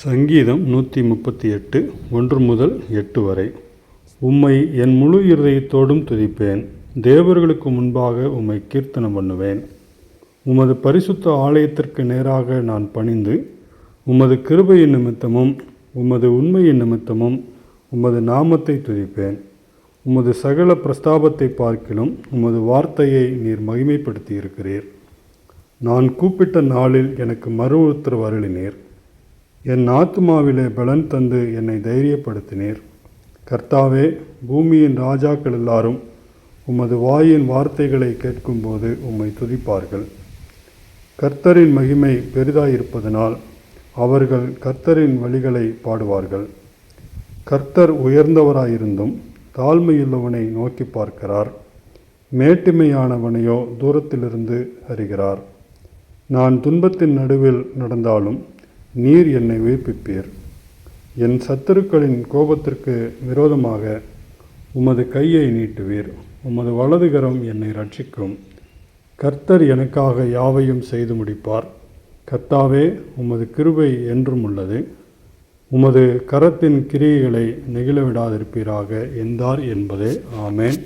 சங்கீதம் நூற்றி முப்பத்தி எட்டு ஒன்று முதல் எட்டு வரை. உம்மை என் முழு இருதயத்தோடும் துதிப்பேன். தேவர்களுக்கு முன்பாக உம்மை கீர்த்தனம் பண்ணுவேன். உமது பரிசுத்த ஆலயத்திற்கு நேராக நான் பணிந்து உமது கிருபையின் நிமித்தமும் உமது உண்மையின் நிமித்தமும் உமது நாமத்தை துதிப்பேன். உமது சகல பிரஸ்தாபத்தை பார்க்கிலும் உமது வார்த்தையை நீர் மகிமைப்படுத்தி இருக்கிறீர் நான் கூப்பிட்ட நாளில் எனக்கு மறு உத்தரவு அருளினீர். என் ஆத்துமாவிலே பலன் தந்து என்னை தைரியப்படுத்தினீர். கர்த்தாவே பூமியின் ராஜாக்கள் எல்லாரும் உமது வாயின் வார்த்தைகளை கேட்கும்போது உம்மை துதிப்பார்கள். கர்த்தரின் மகிமை பெரிதாயிருப்பதனால் அவர்கள் கர்த்தரின் வழிகளை பாடுவார்கள். கர்த்தர் உயர்ந்தவராயிருந்தும் தாழ்மையுள்ளவனை நோக்கி பார்க்கிறார். மேட்டுமையானவனையோ தூரத்திலிருந்து அறிகிறார். நான் துன்பத்தின் நடுவில் நடந்தாலும் நீர் என்னை உயிர்ப்பிப்பீர் என் சத்துருக்களின் கோபத்திற்கு விரோதமாக உமது கையை நீட்டுவீர். உமது வலதுகரம் என்னை ரட்சிக்கும் கர்த்தர் எனக்காக யாவையும் செய்து முடிப்பார். கர்த்தாவே உமது கிருபை என்றும் உள்ளது. உமது கரத்தின் கிரியைகளை நெகிழ விடாதிருப்பீராக என்றார் என்பதே. ஆமேன்.